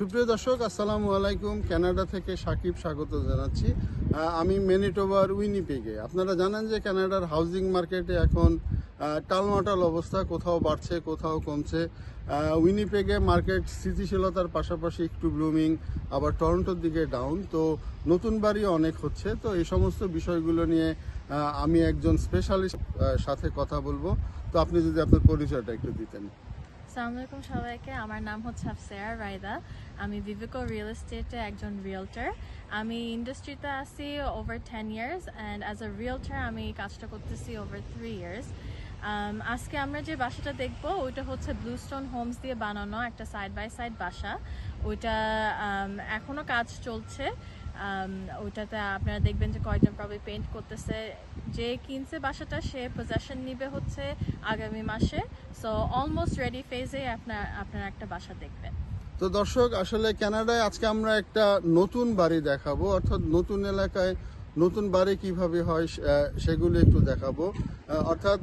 সুপ্রিয় দর্শক, আসসালামু আলাইকুম। কানাডা থেকে সাকিব স্বাগত জানাচ্ছি। আমি মেনিটোবার উইনিপেগে। আপনারা জানেন যে কানাডার হাউজিং মার্কেটে এখন টালমাটাল অবস্থা, কোথাও বাড়ছে, কোথাও কমছে। উইনিপেগে মার্কেট স্থিতিশীলতার পাশাপাশি একটু ব্লুমিং আবার টরন্টোর দিকে ডাউন তো নতুন বাড়ি অনেক হচ্ছে। তো এই সমস্ত বিষয়গুলো নিয়ে আমি একজন স্পেশালিস্ট সাথে কথা বলব। তো আপনি যদি আপনার পরিচয়টা একটু দিতেন। আসসালামু আলাইকুম সবাইকে। আমার নাম হচ্ছে আফসেয়া রায়দা। আমি ভিভিকো রিয়েল এস্টেটে একজন রিয়েলটার আমি ইন্ডাস্ট্রিতে আছি over ten years and as a realtor আমি কাজটা করতেছি ওভার থ্রি ইয়ার্স আজকে আমরা যে বাসাটা দেখব ওইটা হচ্ছে ব্লুস্টোন হোমস দিয়ে বানানো একটা সাইড বাই সাইড বাসা। ওইটা এখনও কাজ চলছে। Um, ওইটাতে আপনারা দেখবেন যে কয়েকজন প্রবলি পেন্ট করতেছে। যে কিনছে বাসাটা সে পজেশন নিবে হচ্ছে আগামী মাসে। সো অলমোস্ট রেডি ফেজে আপনার আপনার একটা বাসা দেখবেন। তো দর্শক আসলে কানাডায় আজকে আমরা একটা নতুন বাড়ি দেখাবো অর্থাৎ নতুন এলাকায় নতুন বাড়ি কীভাবে হয় সেগুলো একটু দেখাবো। অর্থাৎ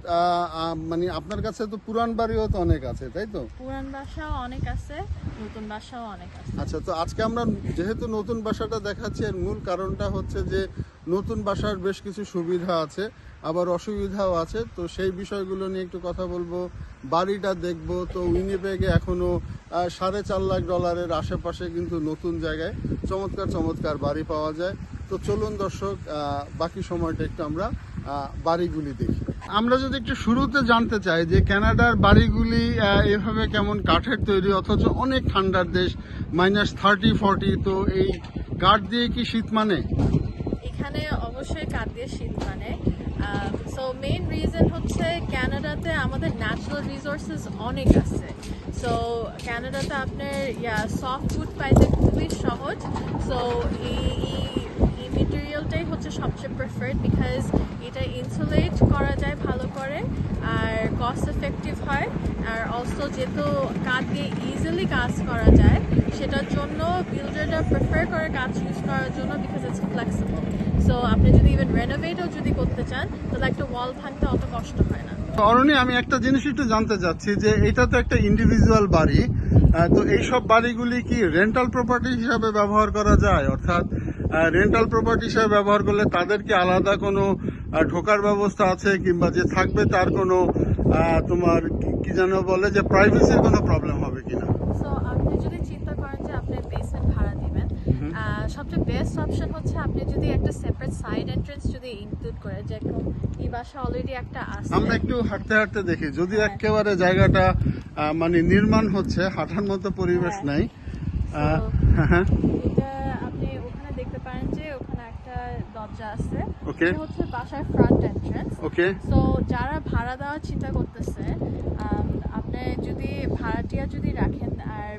মানে আপনার কাছে তো পুরান বাড়িও তো অনেক আছে তাই তো? পুরান বাসাও অনেক আছে নতুন বাসাও অনেক আছে। আচ্ছা তো আজকে আমরা যেহেতু নতুন বাসাটা দেখাচ্ছি এর মূল কারণটা হচ্ছে যে নতুন বাসার বেশ কিছু সুবিধা আছে। আবার অসুবিধাও আছে। তো সেই বিষয়গুলো নিয়ে একটু কথা বলব। বাড়িটা দেখব। তো উইনিপেগে এখনও আহ, সাড়ে চার লাখ ডলারের আশেপাশে কিন্তু নতুন জায়গায় চমৎকার চমৎকার বাড়ি পাওয়া যায়। তো চলুন দর্শক বাকি সময়টা একটু আমরা বাড়িগুলি দেখি। আমরা যদি একটু শুরুতে জানতে চাই যে কানাডার বাড়িগুলি এভাবে কেমন কাঠের তৈরি অথচ অনেক ঠান্ডার দেশ মাইনাস থার্টি ফর্টি তো এই কাঠ দিয়ে কি শীত মানে? এখানে অবশ্যই কাঠ দিয়ে শীত মানে। সো মেইন রিজন হচ্ছে ক্যানাডাতে আমাদের ন্যাচারাল রিসোর্সেস অনেক আছে। সো ক্যানাডাতে আপনার ইয়া সফট ফুড পাইতে খুবই সহজ। সো এই মেটেরিয়ালটাই হচ্ছে সবচেয়ে প্রেফার্ড বিকজ এটা ইনসুলেট করা যায় ভালো করে, আর কস্ট এফেক্টিভ হয়। অলসো যেহেতু কাঠ দিয়ে ইজিলি কাজ করা যায়, সেটার জন্য বিল্ডাররা প্রেফার করে কাজ ইউজ করার জন্য বিকজ ইটস ফ্লেক্সিবল সো আপনি যদি ইভেন রেনোভেটও যদি করতে চান, তাহলে একটা ওয়াল ভাঙতে অত কষ্ট হয় না। অরণি আমি একটা জিনিস একটু জানতে চাচ্ছি যে এটা তো একটা ইন্ডিভিজুয়াল বাড়ি তো এইসব বাড়িগুলি কি রেন্টাল প্রপার্টি হিসাবে ব্যবহার করা যায়? অর্থাৎ রেন্টাল প্রপার্টি হিসাবে ব্যবহার করলে তাদের কি আলাদা কোনো ঢোকার ব্যবস্থা আছে কিংবা যে থাকবে তার কোনো তোমার কি- যেন বলে যে প্রাইভেসির কোনো প্রবলেম হবে কিনা। সো আপনি যদি চিন্তা করেন যে আপনি বেসমেন্ট ভাড়া দিবেন সবচেয়ে বেস্ট অপশন হচ্ছে আপনি যদি একটা সেপারেট সাইড এন্ট্রেন্স যদি ইনক্লুড করে যেরকম এই বাসা অলরেডি একটা আছে। আমরা একটু হাঁটতে হাঁটতে দেখি যদি হ্যাঁ। একেবারে জায়গাটা মানে নির্মাণ হচ্ছে হাঁটার মতো পরিবেশ হ্যাঁ। নাই। হ্যাঁ। এটা আপনি ওখানে দেখতে পারেন যে ওখানে একটা দরজা আছে Okay. এটা হচ্ছে বাসার ফ্রন্ট এন্ট্রান্স ওকে সো যারা ভাড়া দেওয়ার চিন্তা করতেছে আপনি যদি ভাড়াটিয়া যদি রাখেন আর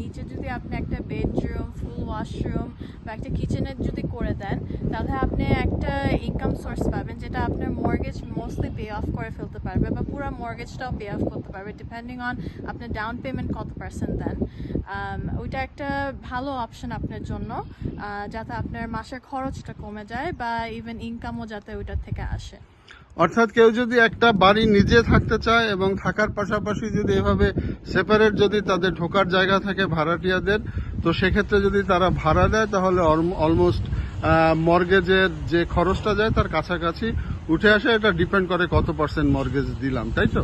নিচে যদি আপনি একটা বেডরুম ফুল ওয়াশরুম বা একটা কিচেনের যদি করে দেন, তাহলে আপনি একটা ইনকাম সোর্স পাবেন যেটা আপনার মর্গেজ মোস্টলি পে অফ করে ফেলতে পারবে বা পুরো মর্গেজটাও পে অফ করতে পারবে ডিপেন্ডিং অন আপনার ডাউন পেমেন্ট কত পার্সেন্ট দেন। ওইটা একটা ভালো অপশন আপনার জন্য যাতে আপনার মাসের খরচটা কমে যায় বা ইভেন ইনকামও যাতে ওইটার থেকে আসে। অর্থাৎ কেউ যদি একটা বাড়ি নিজে থাকতে চায় এবং থাকার পাশাপাশি যদি এভাবে সেপারেট যদি তাদের ঢোকার জায়গা থাকে ভাড়াটিয়াদের তো সেক্ষেত্রে যদি তারা ভাড়া দেয় তাহলে অলমোস্ট মর্গেজের যে খরচটা যায় তার কাছাকাছি উঠে আসে এটা ডিপেন্ড করে কত পার্সেন্ট মর্গেজ দিলাম তাই তো?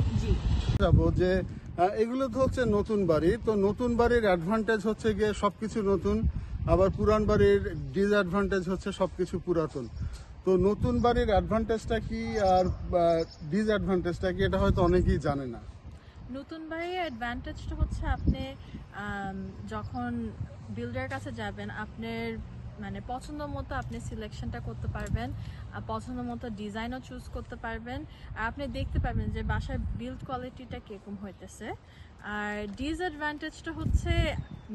যাব যে এগুলো তো হচ্ছে নতুন বাড়ি তো নতুন বাড়ির অ্যাডভান্টেজ হচ্ছে গিয়ে সবকিছু নতুন আবার পুরান বাড়ির ডিসঅ্যাডভান্টেজ হচ্ছে সবকিছু পুরাতন। তো নতুন বাড়ির অ্যাডভান্টেজটা কি আর ডিসঅ্যাডভান্টেজটা কি, এটা হয়তো অনেকেই জানে না। নতুন বাড়ির অ্যাডভান্টেজটা হচ্ছে আপনি যখন বিল্ডার কাছে যাবেন, আপনার মানে পছন্দ মতো আপনি সিলেকশনটা করতে পারবেন পছন্দ মতো ডিজাইনও চুজ করতে পারবেন, আর আপনি দেখতে পারবেন যে বাসার বিল্ড কোয়ালিটিটা কীরকম হইতেছে। আর ডিসঅ্যাডভান্টেজটা হচ্ছে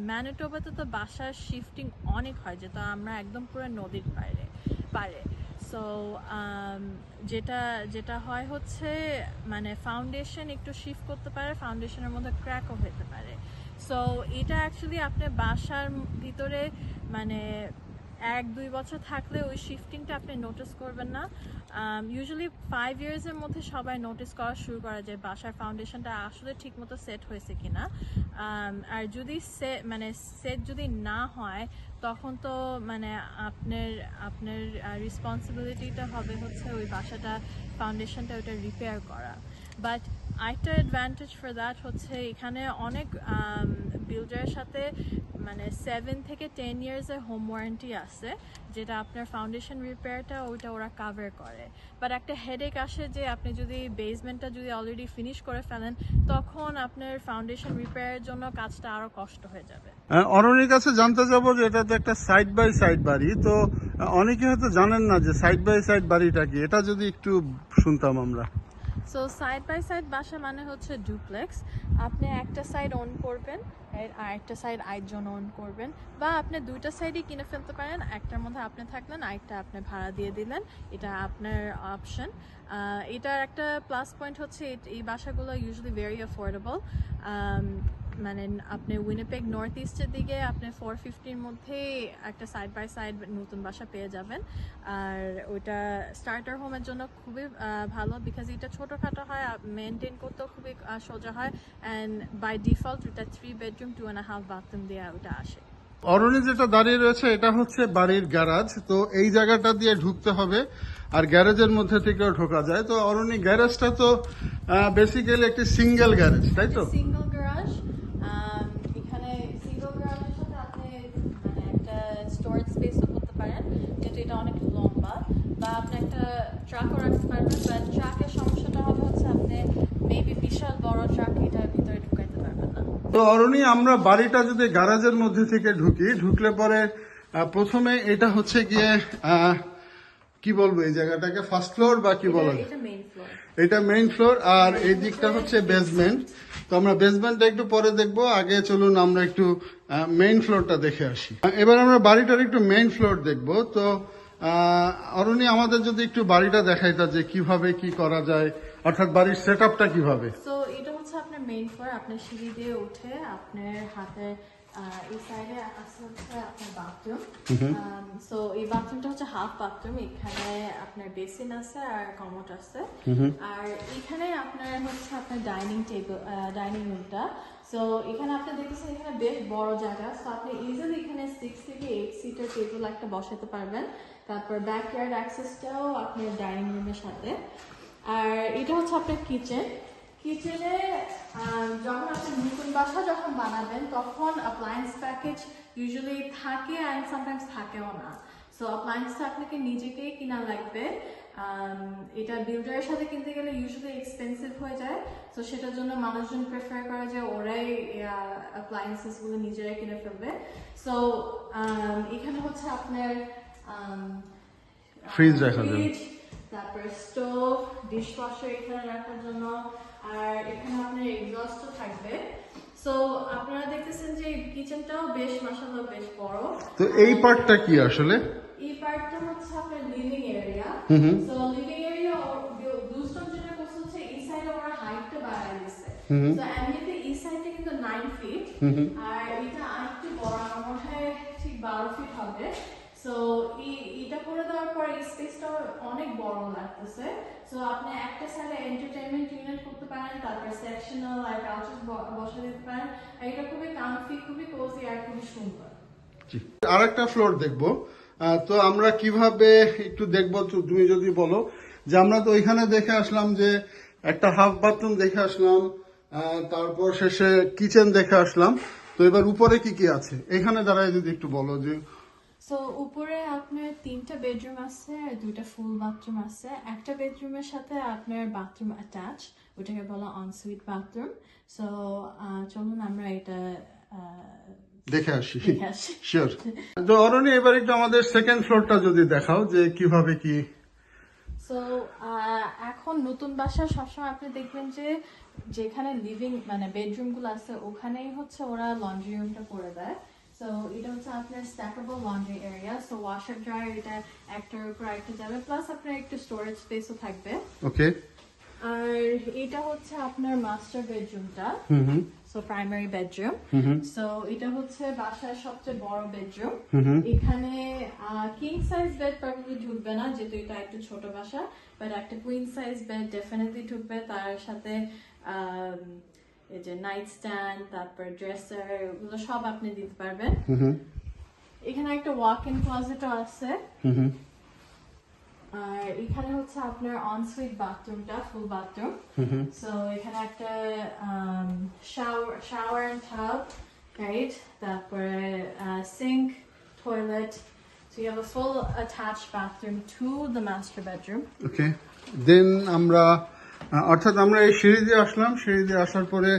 ম্যানিটোবাতে তো বাসার শিফটিং অনেক হয়, যেটা আমরা একদম পুরো নদীর বাইরে পারে সো যেটা যেটা হয় হচ্ছে মানে ফাউন্ডেশন একটু শিফট করতে পারে ফাউন্ডেশনের মধ্যে ক্র্যাকও হতে পারে। সো এটা অ্যাকচুয়ালি আপনার বাসার ভিতরে মানে এক দুই বছর থাকলে ওই শিফটিংটা আপনি নোটিস করবেন না। ইউজুয়ালি ফাইভ ইয়ার্সের মধ্যে সবাই নোটিস করা শুরু করা যে বাসার ফাউন্ডেশনটা আসলে ঠিকমতো সেট হয়েছে কিনা। Um, আর যদি সে মানে সেট যদি না হয় তখন তো মানে আপনার আপনার রেসপন্সিবিলিটিটা হবে হচ্ছে ওই বাসাটা ফাউন্ডেশনটা ওটা রিপেয়ার করা। বাট আরেকটা অ্যাডভান্টেজ ফর দ্যাট হচ্ছে এখানে অনেক বিল্ডারের সাথে মানে সেভেন থেকে টেন ইয়ার্সের হোম ওয়ারেন্টি আছে যেটা আপনার ফাউন্ডেশন রিপেয়ারটা ওইটা ওরা কাভার করে। বাট একটা হেডেক আসে যে আপনি যদি বেসমেন্টটা যদি অলরেডি ফিনিশ করে ফেলেন তখন আপনার ফাউন্ডেশন রিপেয়ারের জন্য কাজটা আরও কষ্ট হয়ে যাবে। আহ, অরণির কাছে জানতে যাব যে এটা তো একটা সাইড বাই সাইড বাড়ি তো অনেকে হয়তো জানেন না যে সাইড বাই সাইড বাড়িটা কি এটা যদি একটু শুনতাম আমরা। সো সাইড বাই সাইড বাসা মানে হচ্ছে ডুপ্লেক্স আপনি একটা সাইড অন করবেন আর একটা সাইড আরেকজন অন করবেন, বা আপনি দুইটা সাইডই কিনে ফেলতে পারেন, একটার মধ্যে আপনি থাকলেন, আরেকটা আপনি ভাড়া দিয়ে দিলেন, এটা আপনার অপশন এটার একটা প্লাস পয়েন্ট হচ্ছে, এই বাসাগুলো ইউজুয়ালি ভেরি অ্যাফোর্ডেবল মানে আপনি উইনিপেগ নর্থ ইস্টের দিকে আপনি ফোর ফিফটির মধ্যেই একটা সাইড বাই সাইড নতুন বাসা পেয়ে যাবেন। আর ওইটা স্টার্টার হোমের জন্য খুবই ভালো বিকজ এটা ছোটোখাটো হয় মেনটেন করতেও খুবই সোজা হয় অ্যান্ড বাই ডিফল্ট ওটা three bedroom two and half bathroom দিয়ে ওটা আসে। অরণি যেটা দাঁড়িয়ে রয়েছে এটা হচ্ছে বাড়ির গ্যারাজ তো এই জায়গাটা দিয়ে ঢুকতে হবে আর গ্যারেজের মধ্যে থেকেও ঢোকা যায়। তো অরণি গ্যারেজটা তো বেসিক্যালি একটি সিঙ্গেল গ্যারেজ তাই তো? সিঙ্গল গ্যারাজ এখানে সিঙ্গল গ্যারাজের সাথে আপনি মানে একটা স্টোরেজ স্পেসও করতে পারেন কিন্তু এটা অনেক লম্বা বা আপনি একটা ট্রাকও রাখতে পারবেন বাট ট্রাকের সমস্যাটা হবে হচ্ছে আপনি মেবি বিশাল বড় ট্রাক এটার ভিতরে ঢুকাইতে পারবেন না। তো অরণি আমরা বাড়িটা যদি গ্যারাজের মধ্যে থেকে ঢুকি ঢুকলে পরে প্রথমে এটা হচ্ছে গিয়ে কি বলব এই জায়গাটাকে ফার্স্ট ফ্লোর বা কি বলা এটা মেইন ফ্লোর এটা মেইন ফ্লোর আর এই দিকটা হচ্ছে বেসমেন্ট তো আমরা বেসমেন্টটা একটু পরে দেখব। আগে চলুন আমরা একটু মেইন ফ্লোরটা দেখে আসি। এবার আমরা বাড়িটার একটু মেইন ফ্লোর দেখব। তো অরুণী আমাদের যদি একটু বাড়িটা দেখাইতা যে কীভাবে কি করা যায় অর্থাৎ বাড়ির সেট আপটা কীভাবে? সো এটা হচ্ছে আপনার মেইন ফ্লোর আপনার সিঁড়ি দিয়ে উঠে আপনার হাতে আহ, এই সাইডে আছে হচ্ছে আপনার বাথরুম সো এই বাথরুমটা হচ্ছে হাফ বাথরুম এখানে আপনার বেসিন আছে আর কমোট আছে। আর এখানে আপনার হচ্ছে আপনার ডাইনিং টেবিল ডাইনিং রুমটা সো এখানে আপনি দেখতেছেন এখানে বেশ বড় জায়গা। সো আপনি ইজিলি এখানে সিক্স থেকে এইট সিটার টেবিল একটা বসাতে পারবেন। তারপর ব্যাকয়ার্ড অ্যাক্সেসটাও আপনার ডাইনিং রুমের সাথে। আর এটা হচ্ছে আপনার কিচেন কিচেনে যখন আপনি নতুন বাসা যখন বানাবেন, তখন অ্যাপ্লায়েন্স প্যাকেজ ইউজুয়ালি থাকে অ্যান্ড সামটাইমস থাকেও না। সো অ্যাপ্লায়েন্সটা আপনাকে নিজেকেই কিনা লাগবে। এটা বিল্ডারের সাথে কিনতে গেলে ইউজুয়ালি এক্সপেন্সিভ হয়ে যায়। তো সেটার জন্য মানুষজন প্রেফার করে যে ওরাই অ্যাপ্লায়েন্সেসগুলো নিজেরাই কিনে ফেলবে। সো এখানে হচ্ছে আপনার আম, Fridge রাখার জন্য। তারপর স্টোভ ডিশওয়াশার এখানে রাখার জন্য। আর এখানে আপনার এক্সস্টও থাকবে। সো আপনারা দেখতেছেন যে কিচেনটাও বেশ মাসাল্লাহ বেশ বড়। তো এই পার্টটা কি আসলে? এই পার্টটা হচ্ছে আপনার living area so living area দুস্টম যেটা করছে হচ্ছে এই সাইডে ওরা হাইটটা বাড়ায় দিচ্ছে সো এমনিতে এই সাইডটা কিন্তু নাইন ফিট আর এটা আরেকটু বড় আমার ঠিক বারো ফিট হবে। সো এটা করে দেওয়ার পর এই স্পেসটা অনেক বড় লাগতেছে। সো আপনি একটা সাইডে এন্টারটেইনমেন্ট ইউনিট করতে পারেন তারপর সেকশনাল আর কাউচেস বসা দিতে পারেন। আর এটা খুবই কামফি খুবই কোজি আর খুবই সুন্দর। আর একটা ফ্লোর দেখব। তো আমরা কীভাবে একটু দেখব তুমি যদি বলো। যে আমরা তো ওইখানে দেখে আসলাম যে একটা হাফ বাথরুম দেখে আসলাম তারপর শেষে কিচেন দেখে আসলাম। তো এবার উপরে কি কি আছে? এখানে দাঁড়ায় যদি একটু বলো যে সো উপরে আপনার তিনটা বেডরুম আছে, আর দুইটা ফুল বাথরুম আছে। একটা বেডরুমের সাথে আপনার বাথরুম অ্যাটাচ ওটাকে বলা অনসুইট বাথরুম সো চলুন আমরা এটা দেখে আসি। শিওর তো অরণি এবার একটু আমাদের সেকেন্ড ফ্লোরটা যদি দেখাও যে কীভাবে কি সো এখন নতুন বাসা সবসময় আপনি দেখবেন যে যেখানে লিভিং মানে বেডরুমগুলো আছে ওখানেই হচ্ছে ওরা লন্ড্রি রুমটা করে দেয়। সো এটা হচ্ছে আপনার stackable laundry area so washer dryer এটা একটার উপর একটা যাবে। প্লাস আপনার একটু স্টোরেজ স্পেসও থাকবে। ওকে আর এটা হচ্ছে আপনার মাস্টার বেডরুমটা hmm hmm. So primary bedroom so এটা হচ্ছে বাসার সবচেয়ে বড় বেডরুম এখানে কিং সাইজ বেড প্রবাবলি ঢুকবে না যেহেতু এটা একটু ছোট বাসা বাট একটা কুইন সাইজ বেড ডেফিনেটলি ঢুকবে। তার সাথে এই যে নাইট স্ট্যান্ড তারপর ড্রেসার এগুলো সব আপনি দিতে পারবেন। এখানে একটা ওয়াক ইন ক্লোজেটও আছে। আর এখানে হচ্ছে আপনার অনসুইট বাথরুমটা ফুল বাথরুম সো এখানে একটা shower shower and tub right তারপরে sink toilet so you have a full attached bathroom to the master bedroom okay then আমরা অর্থাৎ আমরা এই সিঁড়ি দিয়ে আসলাম। সিঁড়ি দিয়ে আসার পরে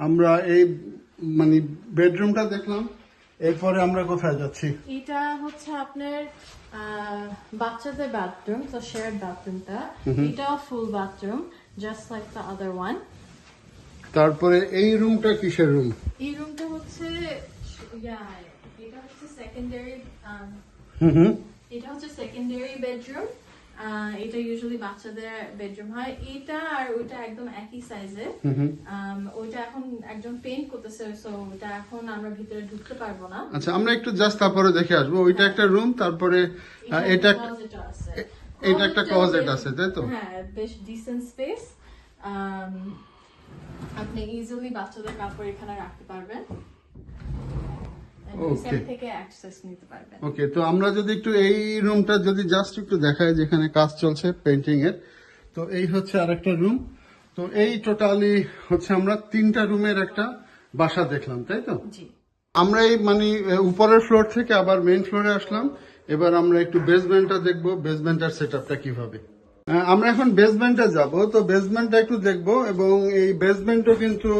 আমরা এই মানে বেডরুমটা দেখলাম। এরপরে আমরা কোথায় যাচ্ছি? এটা হচ্ছে আপনার বাচ্চাদের বাথরুম তো শেয়ার্ড বাথরুমটা এটাও full bathroom just like the other one তারপরে এই রুমটা কিসের রুম এই রুমটা হচ্ছে এটা হচ্ছে সেকেন্ডারি হুম হুম। এটা হচ্ছে সেকেন্ডারি বেডরুম এটা ইউজুয়ালি বাচ্চাদের বেডরুম হয়। এটা আর ওইটা একদম একই সাইজের ওইটা এখন একজন পেইন্ট করতেছে সো ওটা এখন আমরা ভিতরে ঢুকতে পারব না। আচ্ছা আমরা একটু জাস্ট তারপরে দেখে আসব। ওইটা একটা রুম তারপরে এটা। এটা একটা Closet টা closet বেশ- আছে, তাই তো? হ্যাঁ বেশ ডিসেন্ট স্পেস আপনি ইজিলি বাচ্চাদের কাপড় এখানে রাখতে পারবেন। Okay. থেকে অ্যাক্সেস নিতে পারবেন। ওকে তো আমরা যদি একটু এই রুমটা যদি জাস্ট একটু দেখাই যেখানে কাজ চলছে পেন্টিং এর তো এই হচ্ছে আরেকটা রুম তো এই টোটালি হচ্ছে আমরা তিনটা রুমের একটা বাসা দেখলাম তাই তো? আমরা এই মানে উপরের ফ্লোর থেকে আবার মেইন ফ্লোরে আসলাম। এবার আমরা একটু বেসমেন্টটা দেখব বেসমেন্টের সেট আপটা কীভাবে আমরা এখন বেসমেন্টে যাব তো বেসমেন্টটা একটু দেখব এবং এই বেসমেন্টও কিন্তু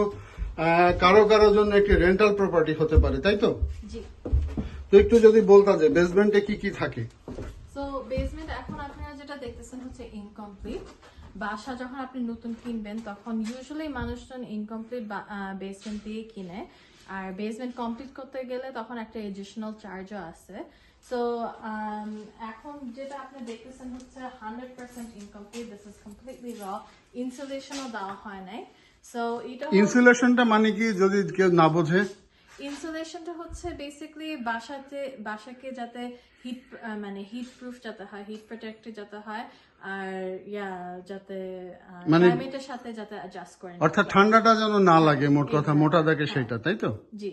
কারও কারও জন্য একটি রেন্টাল প্রপার্টি হতে পারে তাই তো? জি। তো একটু যদি বলতা যে বেসমেন্টে কি কি থাকে? সো বেসমেন্ট এখন আপনারা যেটা দেখতেছেন হচ্ছে ইনকমপ্লিট বাসা যখন আপনি নতুন কিনবেন তখন ইউজুয়ালি মানুষজন ইনকমপ্লিট বেসমেন্ট দিয়ে কিনে। আর বেসমেন্ট কমপ্লিট করতে গেলে তখন একটা এডিশনাল চার্জও আছে। সো এখন যেটা আপনি দেখতেছেন হচ্ছে hundred percent incomplete this is completely raw ইনসুলেশনও দেওয়া হয় নাই। সো এটা ইনসুলেশনটা মানে কি যদি কেউ না বোঝে? ইনসুলেশনটা হচ্ছে বেসিক্যালি বাসাতে বাসাকে যাতে হিট মানে হিট প্রুফ যাতে হয় হিট যাতে হয় আর ইয়া যাতে মানে- ক্লাইমেটের সাথে যাতে অ্যাডজাস্ট করে অর্থাৎ ঠান্ডাটা যেন না লাগে মোট কথা। মোটা দেখে সেটা তাই তো? জি।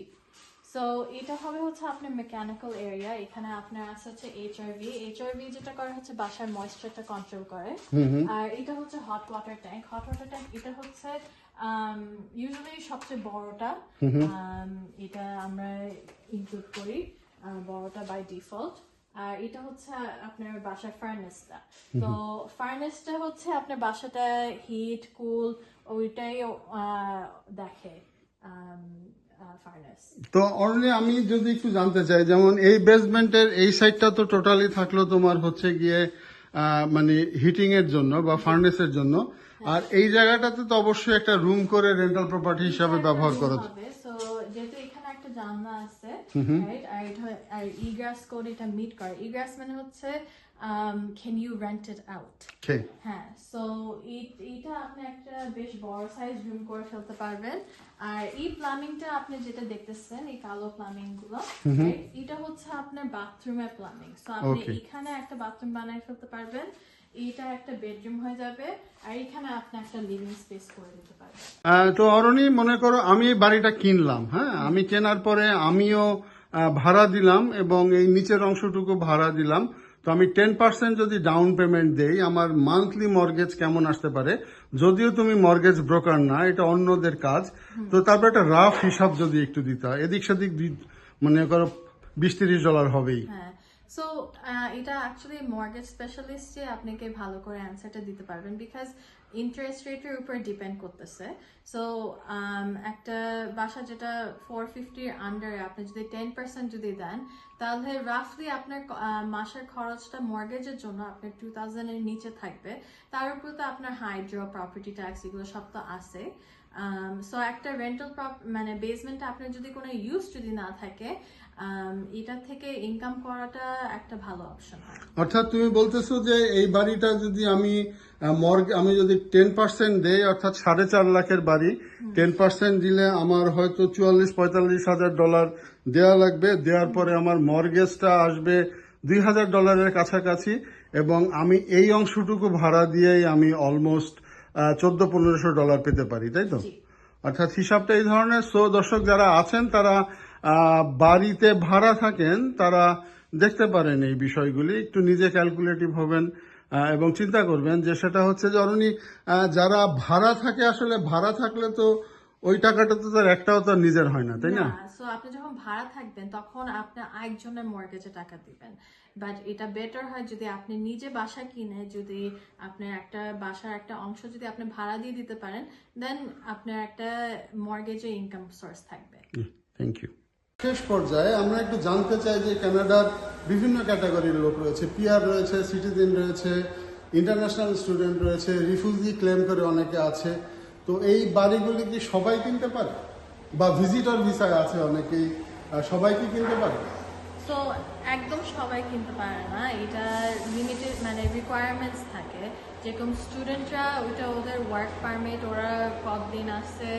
সো এটা হবে হচ্ছে আপনার মেকানিক্যাল এরিয়া এখানে আপনার আছে হচ্ছে এইচআরভি এইচআরভি যেটা করে হচ্ছে বাসার ময়েশ্চারটা কন্ট্রোল করে। আর এটা হচ্ছে hot water tank hot water tank এটা হচ্ছে ইউজুয়ালি সবচেয়ে বড়টা এটা আমরা ইনক্লুড করি বড়টা বাই ডিফল্ট আর এটা হচ্ছে আপনার বাসার ফার্নেসটা তো ফার্নেসটা হচ্ছে আপনার বাসাটা হিট কুল ওইটাই দেখে তো অনলি আমি যদি একটু জানতে চাই যেমন এই বেসমেন্টের এই সাইডটা তো টোটালি থাকল তোমার হচ্ছে গিয়ে মানে হিটিং এর জন্য বা ফার্নেসের জন্য। আর এই জায়গাটাতে তো অবশ্যই একটা রুম করে রেন্টাল প্রপার্টি হিসাবে ব্যবহার করা যেহেতু এখানে একটা জানলা আছে রাইট আর এটা আর ইগ্রাস কোড এটা মিট করে। ইগ্রাস মানে হচ্ছে can you rent it out হ্যাঁ সো আপনি একটা বেশ বড় সাইজ রুম করে ফেলতে পারবেন। আর এই প্লামিংটা আপনি যেটা দেখতেছেন এই কালো প্লামিংগুলো এটা হচ্ছে আপনার বাথরুমের প্লামিং সো আপনি এখানে একটা বাথরুম বানিয়ে ফেলতে পারবেন। এটা একটা বেডরুম হয়ে যাবে আর এখানে আপনি একটা লিভিং স্পেস করে দিতে পারবেন তো অরণি মনে করো আমি এই বাড়িটা কিনলাম হ্যাঁ? আমি কেনার পরে আমিও ভাড়া দিলাম এবং এই নিচের অংশটুকু ভাড়া দিলাম। তো আমি টেন পার্সেন্ট যদি ডাউন পেমেন্ট দেই আমার মান্থলি মর্গেজ কেমন আসতে পারে? যদিও তুমি মর্গেজ ব্রোকার না এটা অন্যদের কাজ। তো তারপর একটা রাফ হিসাব যদি একটু দিতে এদিক সেদিক মনে করো বিশ তিরিশ ডলার হবেই। হ্যাঁ। সো এটা অ্যাকচুয়ালি মর্গেজ স্পেশালিস্ট যে আপনাকে ভালো করে অ্যান্সারটা দিতে পারবেন বিকজ ইন্টারেস্ট রেটের উপর ডিপেন্ড করতেছে। সো একটা বাসা যেটা ফোর ফিফটির আন্ডারে আপনি যদি টেন পার্সেন্ট যদি দেন, তাহলে রাফলি আপনার মাসের খরচটা মর্গেজের জন্য আপনার টু থাউজেন্ডের নিচে থাকবে। তার উপর তো আপনার হাইড্রো প্রপার্টি ট্যাক্স এগুলো সব তো আছে। সো একটা রেন্টাল মানে বেসমেন্টে আপনার যদি কোনো ইউজ যদি না থাকে এটা থেকে ইনকাম করাটা একটা ভালো অপশন অর্থাৎ তুমি বলতেছো যে এই বাড়িটা যদি আমি মর্গ আমি যদি টেন পার্সেন্ট দেই অর্থাৎ সাড়ে চার লাখের বাড়ি টেন পার্সেন্ট দিলে আমার হয়তো চুয়াল্লিশ পঁয়তাল্লিশ হাজার ডলার দেওয়া লাগবে। দেওয়ার পরে আমার মর্গেজটা আসবে দুই হাজার ডলারের কাছাকাছি এবং আমি এই অংশটুকু ভাড়া দিয়েই আমি অলমোস্ট চোদ্দ পনেরোশো ডলার পেতে পারি তাই তো? অর্থাৎ হিসাবটা এই ধরনের। সো দর্শক যারা আছেন তারা বাড়িতে ভাড়া থাকেন তারা দেখতে পারেন এই বিষয়গুলি। একটু নিজে ক্যালকুলেটিভ হবেন এবং চিন্তা করবেন যে সেটা হচ্ছে যে অরুণী যারা ভাড়া থাকে আসলে ভাড়া থাকলে তো ওই টাকাটা তো তার একটাও তার নিজের হয় না তাই না? সো আপনি যখন ভাড়া থাকবেন তখন আপনি আরেকজনের মর্গেজে টাকা দিবেন। বাট এটা বেটার হয় যদি আপনি নিজে বাসা কিনে যদি আপনার একটা বাসার একটা অংশ যদি আপনি ভাড়া দিয়ে দিতে পারেন দেন আপনার একটা মর্গেজে ইনকাম সোর্স থাকবে। থ্যাংক ইউ শেষ পর্যায়ে আমরা একটু জানতে চাই যে কানাডার বিভিন্ন ক্যাটাগরির লোক রয়েছে পিআর রয়েছে সিটিজেন রয়েছে ইন্টারন্যাশনাল স্টুডেন্ট রয়েছে রিফিউজি ক্লেম করে অনেকে আছে। তো এই বাড়িগুলি কি সবাই কিনতে পারে? বা ভিজিটর ভিসায় আছে অনেকেই সবাই কি কিনতে পারে? সো একদম সবাই কিনতে পারে না। এটা লিমিটেড মানে রিকোয়ারমেন্টস থাকে। যেরকম স্টুডেন্টরা ওইটা ওদের ওয়ার্ক পারমিট ওরা কতদিন আসছে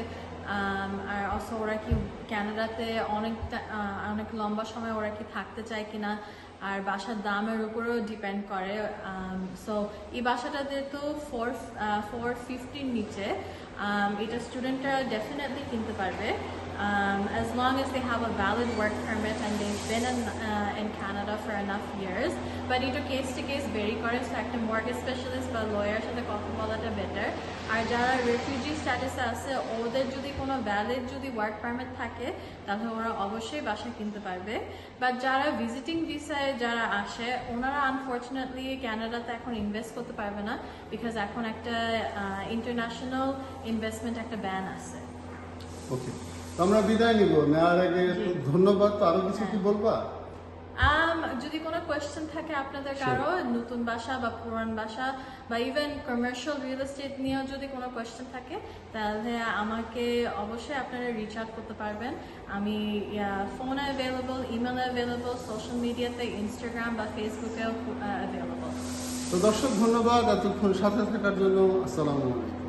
আর অলসো ওরা কি ক্যানাডাতে অনেক অনেক লম্বা সময় ওরা কি থাকতে চায় কিনা, আর বাসার দামের উপরেও ডিপেন্ড করে। সো এই বাসাটা যেহেতু ফোর ফোর ফিফটির নিচে এটা স্টুডেন্টরা ডেফিনেটলি কিনতে পারবে। Um, as long as they have a valid work permit and they've been in, uh, in Canada for enough years. But টু কেস ভেরি করে একটা মর্গেজ স্পেশালিস্ট বা লয়ার সাথে কথা বলাটা বেটার আর যারা রেফিউজি স্ট্যাটাসে আছে ওদের যদি কোনো ভ্যালিড যদি ওয়ার্ক পারমিট থাকে তাহলে ওরা অবশ্যই বাসা কিনতে পারবে। বাট যারা ভিজিটিং ভিসায় যারা আসে ওনারা আনফর্চুনেটলি ক্যানাডাতে এখন ইনভেস্ট করতে পারবে না বিকজ এখন একটা ইন্টারন্যাশনাল ইনভেস্টমেন্ট একটা ব্যান আছে। ওকে আমরা বিদায় নিব। নেওয়ার আগে ধন্যবাদ। তো আরও কিছু কি বলবা? যদি কোনো কোয়েশ্চেন থাকে আপনাদের কারও নতুন বাসা বা পুরান বাসা বা ইভেন কমার্শিয়াল রিয়েল এস্টেট নিয়েও যদি কোনো কোয়েশ্চেন থাকে তাহলে আমাকে অবশ্যই আপনারা রিচ আউট করতে পারবেন। আমি ফোনে অ্যাভেলেবল ইমেলে অ্যাভেলেবল সোশ্যাল মিডিয়াতে ইনস্টাগ্রাম বা ফেসবুকেও অ্যাভেলেবল তো দর্শক ধন্যবাদ এতক্ষণ সাথে থাকার জন্য। আসসালামু আলাইকুম।